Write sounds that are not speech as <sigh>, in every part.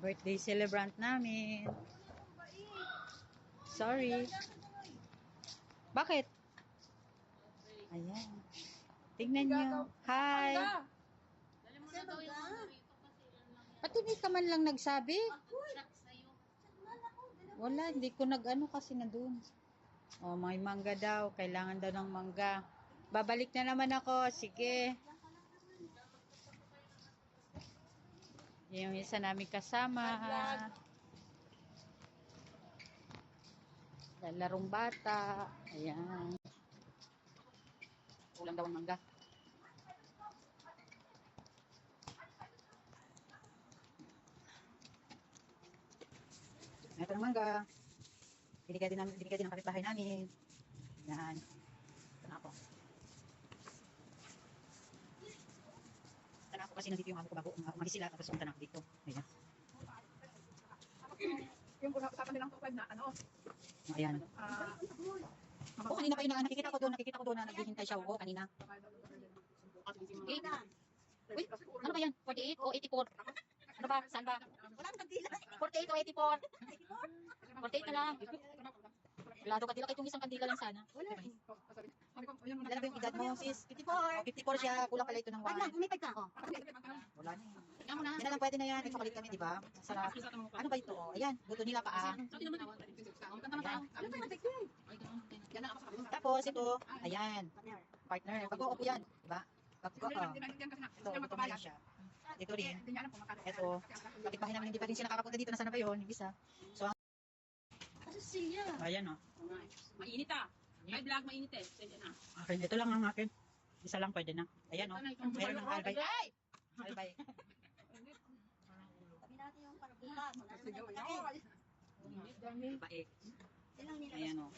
Birthday celebrant namin. Sorry. Bakit? Ayan. Tingnan nyo. Hi. Ba't hindi ka man lang nagsabi? Wala, hindi ko nag-ano kasi na doon. Oh, may mangga daw. Kailangan daw ng mangga. Babalik na naman ako. Sige. Yung isa namin kasama. Larong bata. Ayan. Kulang daw ang mangga. Ito ang mangga. Binigay din, namin, binigay din ng kapitbahay namin. Yan. Ito na ako. Ito na ako kasi nandito yung amo ko bago um- umalis sila. Tapos punta na ako dito. Ayan. Yung usapan nilang tukad na ano, Ayan. ah, O kanina yun, na- nakikita ko doon, nakikita ko doon na naghihintay siya ako kanina. Eight. Uy, ano ba yan? 48 o 84? Ano ba? Saan ba? Walang kandila. 48 o 84? 48 na lang. Wala daw kandila, kahit yung isang kandila lang sana. Wala. Ba yung edad mo, sis? 54. 54 siya, kulang pala ito ng Wag lang, 1. umipad ka ako. Wala na. Yan na. Na lang pwede na yan. Nagpapalit kami, di ba? Sarap. Ano ba ito? Ayan, buto nila paa. Ano Yan na ako sa kabila. Tapos ito, ayan, partner. Pag-uupo yan, di ba? Pag-uupo. Ito, buto nila siya. Ito rin. Ito, kapitbahay namin hindi pa rin sila nakakapunta dito. Nasaan na ba yun? Yung isa. So, ang- siya. Ayan o. Mainit ah. May vlog mainit eh. Sige na. Okay, ito lang ang akin. Isa lang pwede na. Ayan o. Meron ng albay. Ay! Albay. Sabi natin yung para bukas. Sige, Bae. Silang nila. Ayan o.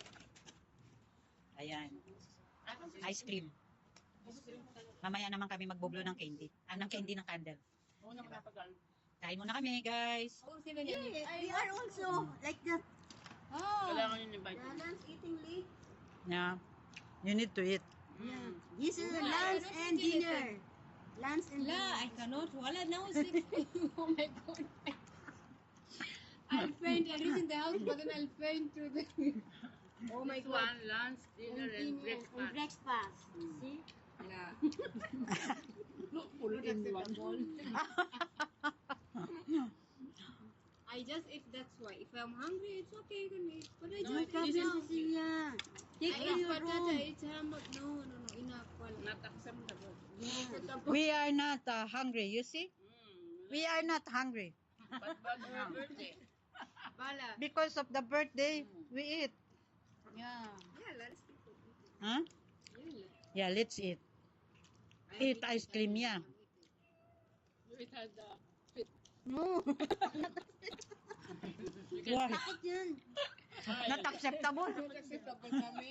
Ayan. Ice cream. Mamaya naman kami magbublo ng candy. Ah, ng candy ng candle. Oo naman napagal. Kain muna kami, guys. We are also like that. Ah. Kailangan yun invite. Balance eating late. Yeah. You need to eat. Yeah. This is lunch and dinner. Lunch and La, I cannot. Wala now six. <laughs> oh my god. I'll faint. I reach in the house, but then I'll faint through the. oh my This god. one, lunch, dinner, and breakfast. Breakfast. See? Yeah. <laughs> Look, full in one. <laughs> I just eat. That's why. If I'm hungry, it's okay. You can eat. But I No, just now, Cecilia. Take I your patata. It's hammock. No, no, no. Enough. Wala. Not acceptable. Yeah. We are not uh, hungry, you see? Mm. We are not hungry. But but <laughs> her birthday. Bala. Because of the birthday, we eat. Yeah. Yeah. Let's eat. Huh? Yeah. Let's eat. Eat ice cream, yeah. We had uh, No. Why? Bakit yan? Not acceptable. Acceptable kami.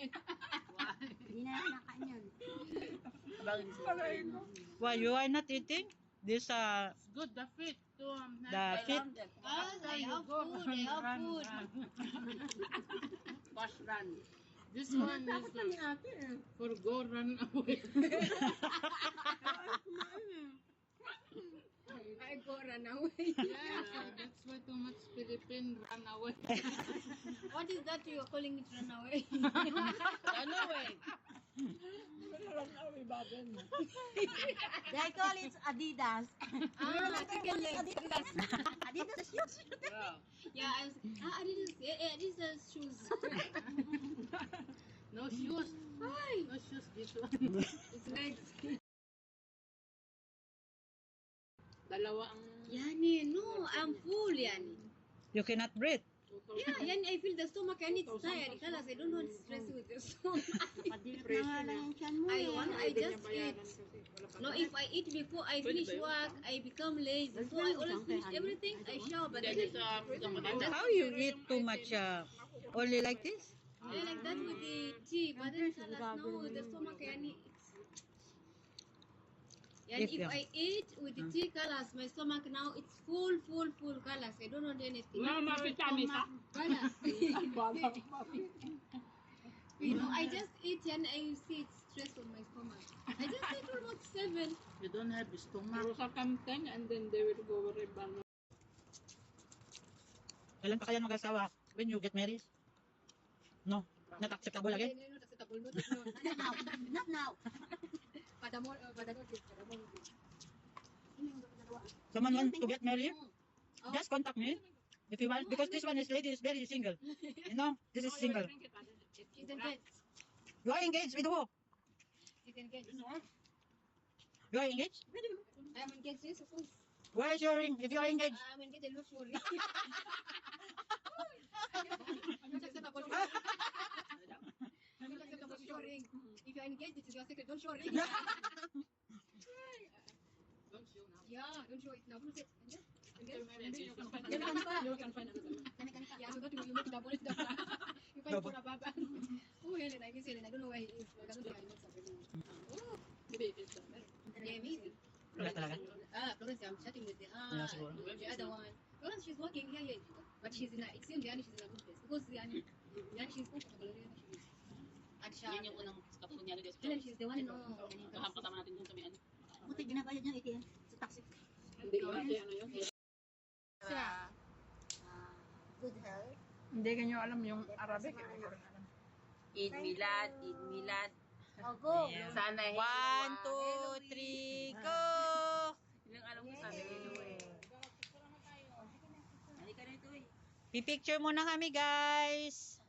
Hindi na nakain yan. Why you are not eating? This uh It's good, the fit too. Um, The fit? Ah, I have food. I have food. Fast <laughs> run. This one is for go run away. <laughs> <laughs> I go run away. yeah, <laughs> that's why too much Philippine run away. <laughs> what is that you're calling it run away? run away. They call it Adidas. ah, chicken legs. <laughs> Adidas shoes. Yeah. Yeah, I was, ah, Adidas, yeah, yeah, Adidas shoes. No shoes. Why? No shoes dito. It's legs. Dalawa ang No, I'm full, Yani. you cannot breathe. Yeah, Yani, I feel the stomach and it's tired. Because I don't want to stress with the stomach. Padilip na nga lang <laughs> yung tiyan mo I want, I just eat. No, if I eat before I finish work, I become lazy. So I always finish everything, I shower, but then Dito sa maganda. How you eat too much uh, only like this? I like that with the tea, but then now with the stomach, Yani, it's... And If if I eat with the tea colors, my stomach now it's full, full, full colors. I don't want anything. Mama, vitamin ha? Colors. <laughs> <laughs> you know, I just eat and I see it's stress on my stomach. I just eat almost seven. You don't have stomach. Kamteng and then they will go rebound. Kailan pa kaya mag-asawa? When you get married? No? Not acceptable again? No, no, that's the bull, Someone want to get married? Oh. Just contact me. If you want, because this one is lady is very single. You know, this is single. Engaged. You are engaged with who? She's engaged. You are engaged? I'm engaged, yes, of course. Where is your ring? If you are engaged, I'm engaged, I'm not. I'm not acceptable. I'm not acceptable ring. If you're engaged, it is your secret, don't show ring. <laughs> Yeah, don't show it now. Don't say, engaged? Engaged? Ganun pa. Ganun pa. Yeah, so that you make double it double. <laughs> You find Double. for a baba. <laughs> Oh, Helen, I miss Helen. I don't know where he is. but I don't think I know something. Oh, yeah, maybe. wala talaga. Ah, Florence, I'm chatting with the, Yeah, ah, siguro. the other one. Florence, she's working here, yeah. But she's in a, it seems Yani she's in a good place. Because Yani, Yani, she's comfortable. Yani, she is. And siya, Yan yung unang kapatid niya. Helen, she's the one, no. Kahapon kasama natin dun sa may ano. Buti ginabayad niya ATM sa taxi. Hindi yun, kaya ano yun. Siya. ah, good health. Hindi ganyo alam yung Arabic. Eid Milad, Eid Milad. Oh, go. Sana One, two, three, go! <laughs> Yun ang alam ko sabi nyo eh. Halika rito eh. Pipicture muna kami, guys.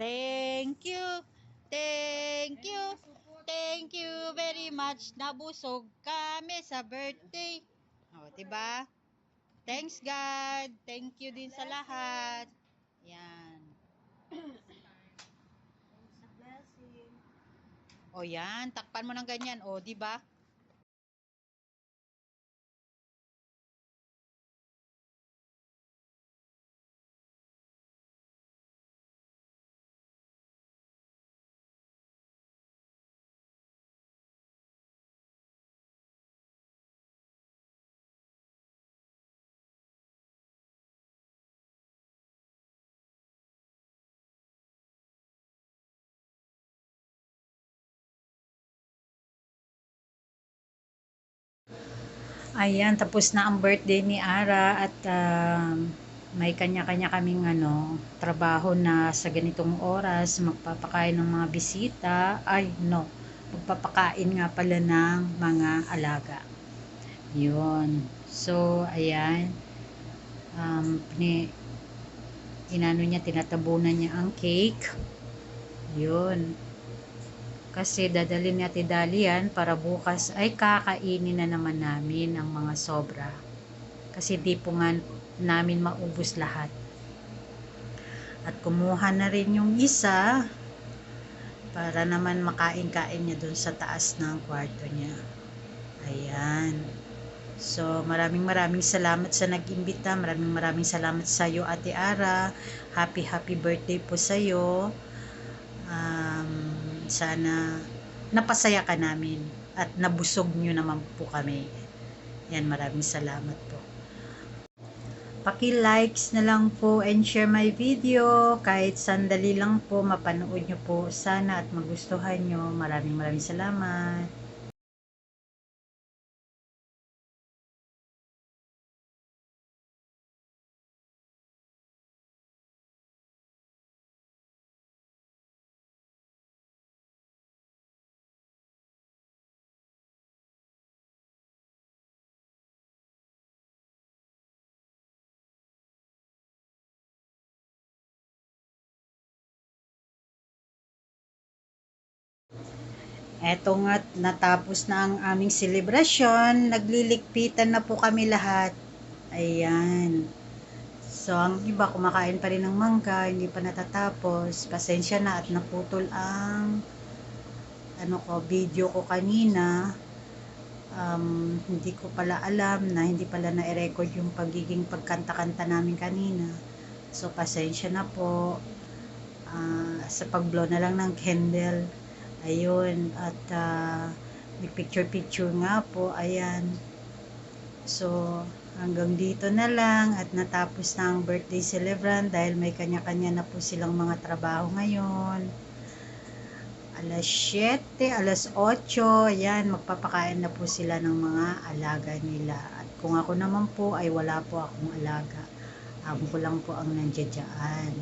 Thank you. Thank you. Thank you very much. Nabusog kami sa birthday. O, diba? Thanks God. Thank you din sa lahat. Yan. O yan, takpan mo ng ganyan. O, diba? Ayan, tapos na ang birthday ni Ara at um, may kanya-kanya kaming ano, trabaho na sa ganitong oras magpapakain ng mga bisita. Ay, no. Magpapakain nga pala ng mga alaga. Yun. So, ayan. Um, ni, inano niya, tinatabunan niya ang cake. Yun. Kasi dadalhin ni Ate Dali yan para bukas ay kakainin na naman namin ang mga sobra. Kasi di po nga namin maubos lahat. At kumuha na rin yung isa para naman makain-kain niya dun sa taas ng kwarto niya. Ayan. So, maraming maraming salamat sa nag-imbita. Maraming maraming salamat sa iyo, Ate Ara. Happy, happy birthday po sa iyo. Sana napasaya ka namin at nabusog nyo naman po kami. Yan, maraming salamat po. Paki-likes na lang po and share my video. Kahit sandali lang po, mapanood nyo po sana at magustuhan nyo. Maraming maraming salamat. Eto nga, natapos na ang aming selebrasyon. Nagliligpitan na po kami lahat. Ayan. So, ang iba kumakain pa rin ng mangga, hindi pa natatapos. Pasensya na at naputol ang ano ko, video ko kanina. Um, hindi ko pala alam na hindi pala na-record yung pagiging pagkanta-kanta namin kanina. So, pasensya na po. Ah, sa pag-blow na lang ng candle. Ayun, at ah, Nagpicture-picture nga po. Ayan. So, hanggang dito na lang at natapos na ang birthday celebrant dahil may kanya-kanya na po silang mga trabaho ngayon. Alas 7, alas 8, ayan, magpapakain na po sila ng mga alaga nila. At kung ako naman po ay wala po akong alaga. Ako ko lang po ang nandiyadyaan.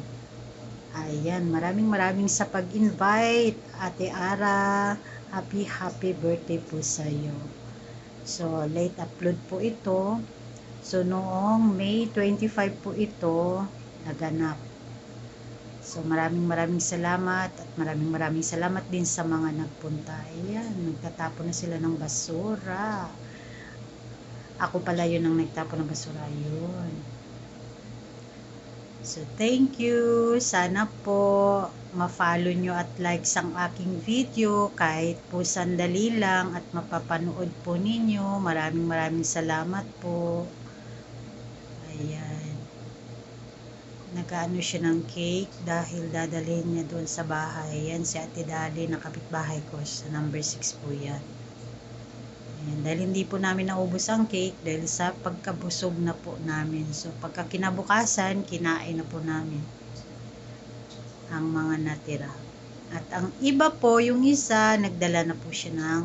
Ayan, maraming maraming sa pag-invite. Ate Ara, happy happy birthday po sa iyo. So, late upload po ito. So, noong May 25 po ito, naganap. So, maraming maraming salamat at maraming maraming salamat din sa mga nagpunta. Ayan, nagtatapon na sila ng basura. Ako pala yun ang nagtapon ng basura. Yun. So, thank you. Sana po ma-follow nyo at likes ang aking video kahit po sandali lang at mapapanood po ninyo. Maraming maraming salamat po. Ayan. Nagaano siya ng cake dahil dadalhin niya doon sa bahay. Yan si Ate Dali na kapitbahay ko sa number 6 po yan. Ayan, dahil hindi po namin naubos ang cake dahil sa pagkabusog na po namin. So pagka kinabukasan, kinain na po namin ang mga natira. At ang iba po, yung isa, nagdala na po siya ng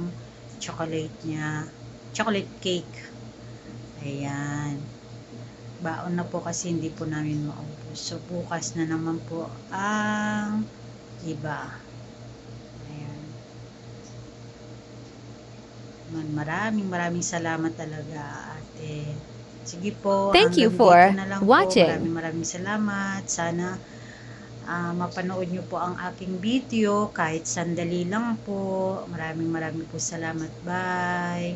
chocolate niya. Chocolate cake. Ayan. Baon na po kasi hindi po namin maubos. So bukas na naman po ang iba. Ayan. Man, maraming maraming salamat talaga ate. Sige po. Thank you for lang po. watching. Maraming maraming salamat. Sana ah, mapanood nyo po ang aking video kahit sandali lang po. Maraming maraming po salamat. Bye!